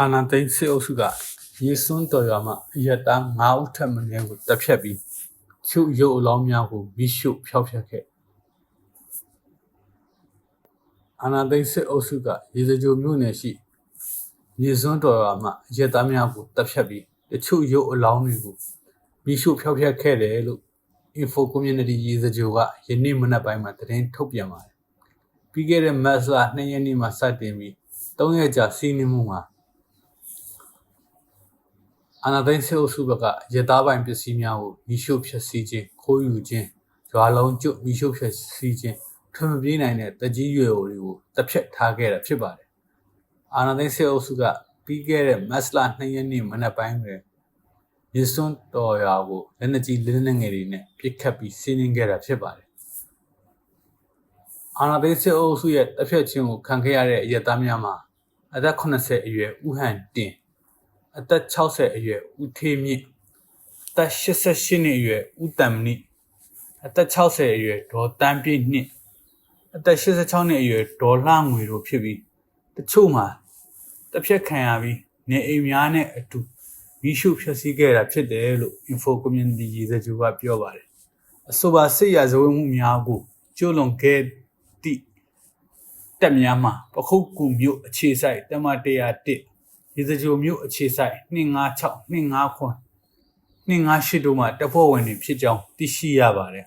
အာနာသိန်းစစ်အုပ်စုကရေစွန်းတော်ရွာမှာအရက်သား9ဦးထပ်မင်းကိုတပ်ဖြတ်ပြီးချုပ်ရုပ်အလောင်းများကိုမိရှုဖျောက်ဖျက်ခဲ့အာနာသိန်းစစ်အုပ်စုကရေစကြိုမြို့နယ်ရှိရေစွန်းတော်ရွာမှာအရက်သားများကိုတပ်ဖြတ်ပြီးတချို့ရုပ်အလောင်းတွေကိုမိရှုဖျောက်ဖျက်ခဲ့တယ်လို့ Info Community ရေစကြိုကယနေ့မနက်ပိုင်းမှာသတင်းထုတ်ပြန်ပါတယ်ပြီးခဲ့တဲ့မတ်လ2ရက်နေ့မှာစတင်ပြီး3ရက်ကြာစီးနှင်းမှုမှာ အာနာသိန်းစစ်အုပ်စုဘက်ကရသားပိုင်ပစ္စည်းများကိုမိရှုဖျက်ဆီးခြင်းခိုးယူခြင်းရွာလုံးကျွတ်မိရှုဖျက်ဆီးခြင်းထွံမပြေးနိုင်တဲ့တကြီးရွယ်အိုတွေကိုတပ်ဖြတ်ထားခဲ့တာဖြစ်ပါတယ်။အာနာသိန်းစစ်အုပ်စုကပြီးခဲ့တဲ့မတ်လ2ရက်နေ့မနက်ပိုင်းတွင်ရစွန်းတော်ရွာကိုလက်နက်ကြီးလက်နက်ငယ်တွေနဲ့ပစ်ခတ်ပြီးစီးနင်းခဲ့တာဖြစ်ပါတယ်။အာနာသိန်းစစ်အုပ်စုရဲ့တပ်ဖြတ်ခြင်းကိုခံခဲ့ရတဲ့ရသားများမှာအသက်80အရွယ်ဦးဟန်တင် အသက်60အရွယ်ဦးထေးမြင့်အသက်88နှစ်အရွယ်ဦးတံမဏိအသက်60အရွယ်ဒေါ်တန်းပြည့်နှစ်အသက်86နှစ်အရွယ်ဒေါ်လှငွေတို့ဖြစ်ပြီးတချို့မှာတစ်ဖြတ်ခံရပြီးနေအိမ်များနဲ့အတူမိရှုဖျက်ဆီးခဲ့တာဖြစ်တယ်လို့ Info Community ရေးစကြိုကပြောပါတယ်အဆိုပါစစ်ရာဇဝတ်မှုများကိုကျူးလွန်ခဲ့သည့်တက်များမှာပခုတ်ကူမြို့အခြေဆိုင်တမ101 ရေစကြိုမြို့အခြေဆိုင်256 259 258တို့မှာတပ်ဖွဲ့ဝင်တွေဖြစ်ကြောင်းသိရှိရပါတယ်